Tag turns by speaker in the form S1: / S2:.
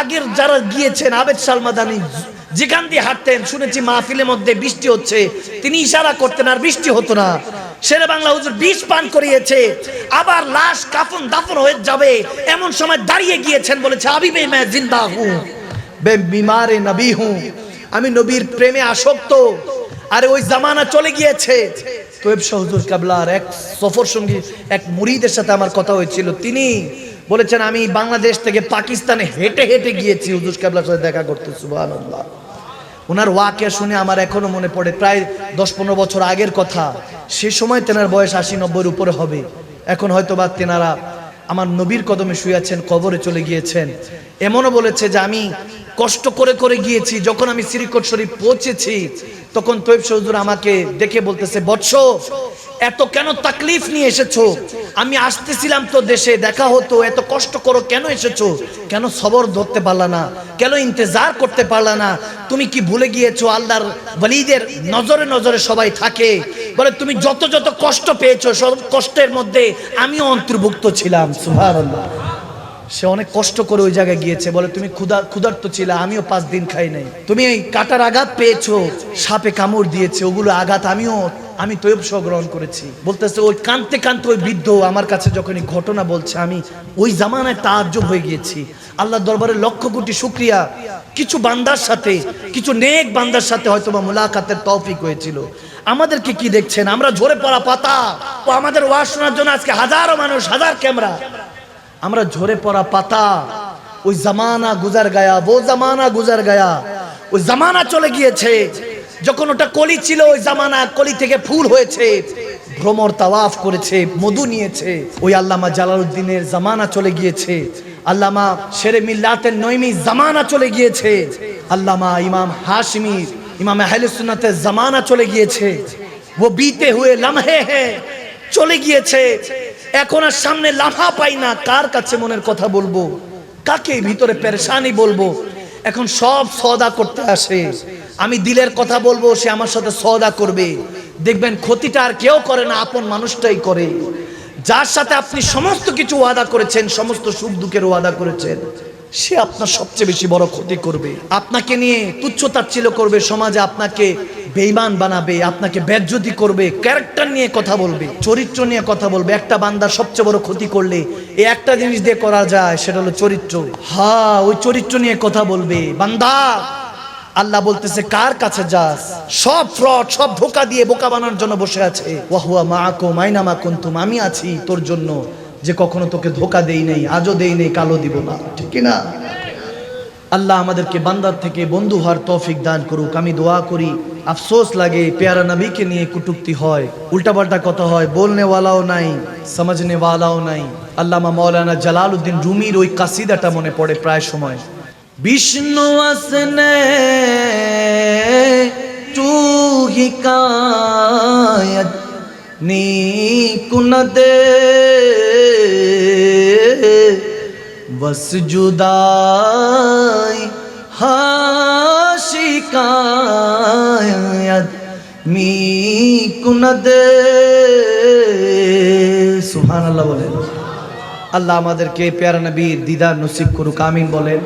S1: আগের যারা গিয়েছেন, আবেদ সালমাদানি, যেখান দিয়ে হাঁটতেন, শুনেছি মাহফিলের মধ্যে বৃষ্টি হচ্ছে, তিনি ইশারা করতেন, আর বৃষ্টি হতো না। শেরে বাংলা হুজুর বিষ পান করিয়েছে, আবার লাশ কাফন দাফন হয়ে যাবে, এমন সময় দাঁড়িয়ে গিয়েছেন বলেছে আবিবে মে জিন্দা হু বে বিমারে নবী হু আমি নবীর প্রেমে আসক্ত, আরে ওই জামানা চলে গিয়েছে। তোয়েব শাহুজুর কাবলার এক সফর সঙ্গী এক মুরিদের সাথে আমার কথা হয়েছিল। তিনি বলেছেন, আমি বাংলাদেশ থেকে পাকিস্তানে হেঁটে হেঁটে গিয়েছি। হুজুর কাবলার সাথে দেখা করতে, সুবহানাল্লাহ। ওনার ওয়াকে শুনে আমার এখনও মনে পড়ে, প্রায় দশ পনেরো বছর আগের কথা। সে সময় তেনার বয়স আশি নব্বইয়ের উপরে হবে। এখন হয়তো বা তেনারা আমার নবীর কদমে শুয়েছেন কবরে চলে গিয়েছেন। এমনও বলেছে যে, আমি কষ্ট করে করে গিয়েছি, যখন আমি শ্রীকোট শরীফ পৌঁছেছি, তখন তৈব সৌজুর আমাকে দেখে বলতেছে, বৎস এত কেন তাকলিফ নিয়ে এসেছ? আমি আসতেছিলাম তো দেশে, দেখা হতো, এত কষ্ট করো কেন এসেছ? কেন সবর ধরতে পারলা না? কেন ইন্তজার করতে পারলা না? তুমি কি ভুলে গিয়েছো আল্লাহর বলিদের নজরে নজরে সবাই থাকে? বলে, তুমি যত যত কষ্ট পেয়েছ, সব কষ্টের মধ্যে আমিও অন্তর্ভুক্ত ছিলাম, সুবহানাল্লাহ। সে অনেক কষ্ট করে ওই জায়গায় গিয়েছে, বলে, তুমি ক্ষুধা, ক্ষুধার্ত ছিলে, আমিও পাঁচ দিন খাই নাই। তুমি এই কাটার আঘাত পেয়েছ, সাপে কামড় দিয়েছে, ওগুলো আঘাত আমিও, আমি তৈব গ্রহণ করেছি। বলতেছে, ওই কানতে কানতে ওই বৃদ্ধ আমার কাছে যখন এই ঘটনা বলছে, আমি ওই জামানায় তাজ্জব হয়ে গিয়েছি। আল্লাহ দরবারে লক্ষ কোটি শুক্রিয়া। কিছু বান্দার সাথে, কিছু নেক বান্দার সাথে হয়তো বা মুলাকাতের তৌফিক হয়েছিল। আমাদেরকে কি দেখছেন? আমরা ঝরে পড়া পাতা। ও আমাদের ওয়াজ শোনার জন্য আজকে হাজারো মানুষ, হাজার ক্যামেরা আমরা ঝরে পড়া পাতা, ওই জামানা গুজার গায়া ও জামানা গুজার গায়া, ওই জামানা চলে গিয়েছে। যখন ওটা কলি ছিল, ওই জামানা কলি থেকে ফুল হয়েছে, ভ্রমর তাওয়াফ করেছে, মধু নিয়েছে। ওই আল্লামা জালালউদ্দিনের জামানা চলে গিয়েছে। আল্লামা শেরে মিল্লাতের নৈমি জামানা চলে গিয়েছে। আল্লামা ইমাম হাশমি, ইমাম আহলে সুন্নাতের জামানা চলে গিয়েছে। ও বিতে হুয়ে লামহে হে চলে গিয়েছে। এখন আর সামনে লাফা পাই না। কার কাছে মনের কথা বলব? কাকে ভিতরে পেরেশানি বলব? এখন সব সদা করতে আসে। আমি দিলের কথা বলব, সে আমার সাথে সদা করবে। দেখবেন ক্ষতিটা আর কেউ করে না, আপন মানুষটাই করে। যার সাথে আপনি সমস্ত কিছু ওয়াদা করেছেন, সমস্ত সুখ দুঃখের ওয়াদা করেছেন। সে আপনার সবচেয়ে বেশি বড় ক্ষতি করবে। আপনাকে নিয়ে তুচ্ছ তাচ্ছিল্য করবে, সমাজে আপনাকে বেইমান বানাবে, আপনাকে বেজ্জতি করবে, ক্যারেক্টার নিয়ে কথা বলবে, চরিত্র নিয়ে কথা বলবে। একটা বান্দার সবচেয়ে বড় ক্ষতি করলে এই একটা জিনিস দিয়ে করা যায়, সেটা হলো চরিত্র। হ্যাঁ ওই চরিত্র নিয়ে কথা বলবে। বান্দা, আল্লাহ বলতেছে, কার কাছে যাস? সব ফ্রড, সব ধোকা দিয়ে বোকা বানানোর জন্য বসে আছে। ওয়াহুয়া মা আকো মাইনা মা কুন্তুম, আমি আছি তোর জন্য। যে কখনো তোকে ধোকা দেই নেই, আজও দেই নেই কালো দিব না। ঠিক না আল্লাহ আমাদেরকে বান্দার থেকে বন্ধু হওয়ার তৌফিক দান করুক। আমি দোয়া করি, আফসোস লাগে, পেয়ারা নবীকে নিয়ে কুটুক্তি হয়। উল্টাপাল্টা কথা হয় বলনে ওয়ালাও নাই সমঝনে ওয়ালাও নাই। আল্লামা মৌলানা জালালউদ্দিন রুমির ওই কাসিদাটা মনে পড়ে প্রায় সময়। বিষ্ণু আসনে তু নি কুনদে বস জুদাই হাশিকায়াত মি কুনদে সুবহানাল্লাহ বলেন আল্লাহ আমাদেরকে, প্যারা নবীর দিদার নসিব করুক, আমিন বলেন।